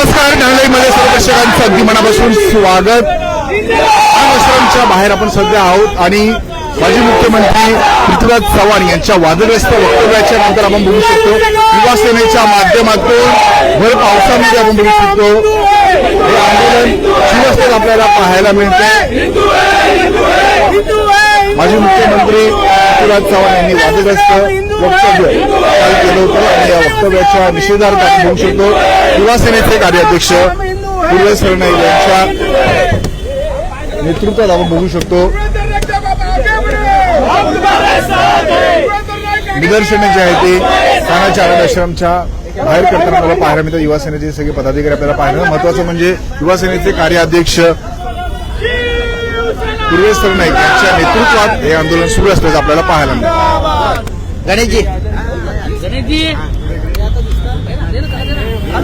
नमस्कार न्यायालयमध्ये सर्व दर्शकांचं अगदी मनापासून स्वागत. आश्रमच्या बाहेर आपण सध्या आहोत आणि माजी मुख्यमंत्री पृथ्वीराज चव्हाण यांच्या वादग्रस्त वक्तव्याच्या नंतर आपण बोलू शकतो. युवा सेनेच्या माध्यमातून भर पावसामध्ये आपण बोलू शकतो. हे आंदोलन शिवसेनेत आपल्याला पाहायला मिळते माजी मुख्यमंत्री पृथ्वीराज चव्हाण यांनी वादग्रस्त वक्तव्य काल केलं होतं. आणि या वक्तव्याच्या निषेधार्थ आपण बोलू शकतो. युवा सेनेचे कार्याध्यक्ष पूर्व सरनाईक यांच्या नेतृत्वात आपण बघू शकतो निदर्शने जी आहे ती कानाच्या आश्रमच्या बाहेर करताना मला पाहायला मिळतात युवा सेनेचे सगळे पदाधिकारी आपल्याला पाहायला मिळतात. महत्वाचं म्हणजे युवा सेनेचे कार्याध्यक्ष पूर्वेश सरनाईक यांच्या नेतृत्वात हे आंदोलन सुरू असल्याचं आपल्याला पाहायला मिळतं Ganeshji Ganeshji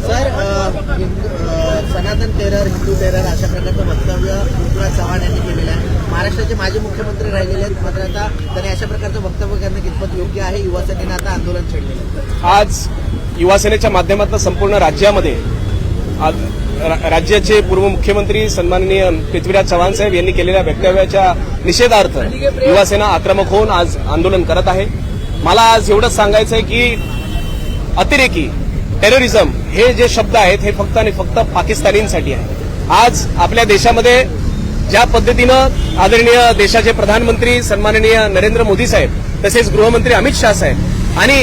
sir Sanatan terror Hindu terror अशा प्रकारचं वक्तव्य पृथ्वीराज चव्हाण यांनी केलेलं आहे. महाराष्ट्राचे माजी मुख्यमंत्री राहिलेले आहेत मात्र आता त्यांनी अशा प्रकारचं वक्तव्य करणं कितपत योग्य आहे? युवा सेनेनं आता आंदोलन छेडलेलं आज युवासेनेच्या माध्यमातून संपूर्ण राज्यामध्ये आज राज्याचे पूर्व मुख्यमंत्री सन्माननीय पृथ्वीराज चव्हाण साहेब यांनी केलेल्या वक्तव्याच्या निषेधार्थ युवासेना आक्रमक होऊन आज आंदोलन करत आहे. मला आज एवढंच सांगायचं आहे की अतिरेकी टेररिझम हे जे शब्द आहेत हे फक्त आणि फक्त पाकिस्तानींसाठी आहे. आज आपल्या देशामध्ये ज्या पद्धतीनं आदरणीय देशाचे प्रधानमंत्री सन्माननीय नरेंद्र मोदी साहेब तसेच गृहमंत्री अमित शाह साहेब आणि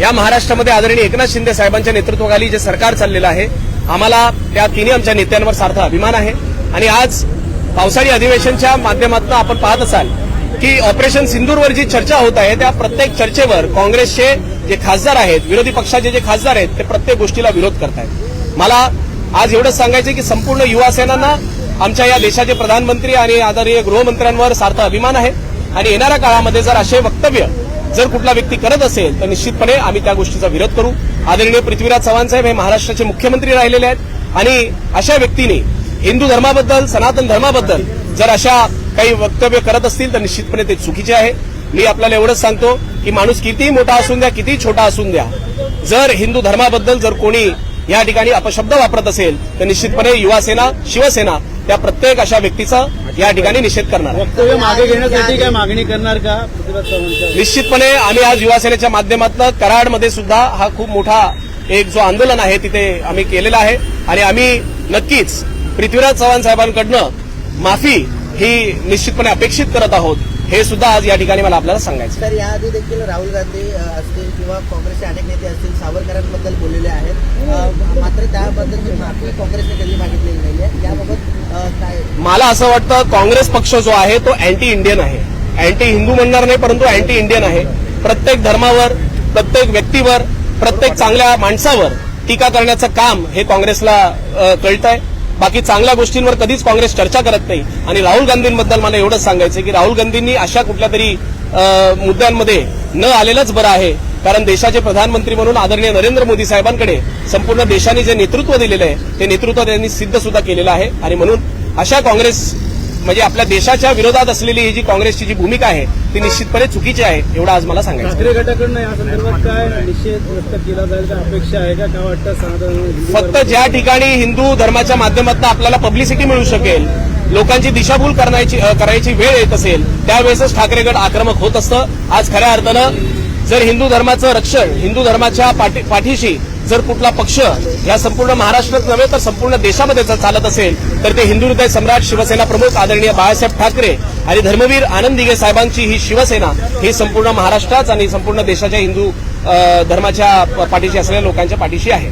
या महाराष्ट्रामध्ये आदरणीय एकनाथ शिंदे साहेबांच्या नेतृत्वाखाली जे सरकार चाललेलं आहे आम्हाला त्या तिन्ही आमच्या नेत्यांवर सारखा अभिमान आहे. आणि आज पावसाळी अधिवेशनच्या माध्यमातून आपण पाहत असाल की ऑपरेशन सिंदूरवर जी चर्चा होत आहे त्या प्रत्येक चर्चेवर काँग्रेसचे जे खासदार आहेत विरोधी पक्षाचे जे खासदार आहेत ते प्रत्येक गोष्टीला विरोध करत आहेत मला आज एवढंच सांगायचं की संपूर्ण युवा सेनांना आमच्या या देशाचे प्रधानमंत्री आणि आदरणीय गृहमंत्र्यांवर सार्थ अभिमान आहे. आणि येणाऱ्या काळामध्ये जर असे वक्तव्य जर कुठला व्यक्ती करत असेल तर निश्चितपणे आम्ही त्या गोष्टीचा विरोध करू. आदरणीय पृथ्वीराज चव्हाण साहेब हे महाराष्ट्राचे मुख्यमंत्री राहिलेले आहेत. आणि अशा व्यक्तीने हिंदू धर्माबद्दल सनातन धर्माबद्दल जर अशा काही वक्तव्य करत असतील तर निश्चितपणे ते चुकीचे आहे. मी आपल्याला एवढंच सांगतो की माणूस कितीही मोठा असून द्या कितीही छोटा असून द्या जर हिंदू धर्माबद्दल जर कोणी या ठिकाणी अपशब्द वापरत असेल तर निश्चितपणे युवासेना शिवसेना त्या प्रत्येक अशा व्यक्तीचा या ठिकाणी निषेध करणार. वक्तव्य मागे घेण्यासाठी काय मागणी करणार का निश्चितपणे आम्ही आज युवासेनेच्या माध्यमातून कराडमध्ये सुद्धा हा खूप मोठा एक जो आंदोलन आहे तिथे आम्ही केलेला आहे. आणि आम्ही नक्कीच पृथ्वीराज चव्हाण साहेबांकडनं माफी ही निश्चितपणे अपेक्षित करत आहोत. हे सुद्धा आज या ठिकाणी मला आपल्याला सांगायचं. तर याआधी देखील राहुल गांधी असतील किंवा काँग्रेसचे अनेक नेते असतील सावरकरांबद्दल बोललेले आहेत. मात्र त्याबद्दलची माफी काँग्रेसने कधी मागितलेली नाही आहे याबाबत काय? मला असं वाटतं काँग्रेस पक्ष जो आहे तो अँटी इंडियन आहे. अँटी हिंदू म्हणणार नाही परंतु अँटी इंडियन आहे. प्रत्येक धर्मावर प्रत्येक व्यक्तीवर प्रत्येक चांगल्या माणसावर टीका करण्याचं काम हे काँग्रेसला कळत आहे बाकी चांगल्या गोष्टींवर कधीच काँग्रेस चर्चा करत नाही. आणि राहुल गांधींबद्दल मला एवढंच सांगायचं की राहुल गांधींनी अशा कुठल्या तरी मुद्द्यांमध्ये न आलेलंच बरं आहे. कारण देशाचे प्रधानमंत्री म्हणून आदरणीय नरेंद्र मोदी साहेबांकडे संपूर्ण देशाने जे नेतृत्व दिलेलं आहे ते नेतृत्व त्यांनी सिद्ध सुद्धा केलेलं आहे. आणि म्हणून अशा काँग्रेस म्हणजे आपल्या देशाच्या विरोधात असलेली ही जी काँग्रेसची जी भूमिका आहे ती निश्चितपणे चुकीची आहे एवढं आज मला सांगायचं आहे. ठाकरे गटाकडनं या संदर्भात काय निषेध व्यक्त केला जाईल का अपेक्षा आहे का? काय वाटतं? फक्त ज्या ठिकाणी हिंदू धर्माच्या माध्यमातून आपल्याला पब्लिसिटी मिळू शकेल लोकांची दिशाभूल करण्याची करायची वेळ येत असेल त्यावेळेसच ठाकरे गट आक्रमक होत असतं. आज खऱ्या अर्थानं जर हिंदू धर्माचं रक्षण हिंदू धर्माच्या पाठी- पाठीशी जर कुठला पक्ष या संपूर्ण महाराष्ट्रात नव्हे तर संपूर्ण देशामध्ये जर चालत असेल तर ते हिंदू हृदय सम्राट शिवसेना प्रमुख आदरणीय बाळासाहेब ठाकरे आणि धर्मवीर आनंद दिघे साहेबांची ही शिवसेना ही संपूर्ण महाराष्ट्रात आणि संपूर्ण देशाच्या हिंदू धर्माच्या पाठीशी असलेल्या लोकांच्या पाठीशी आहे.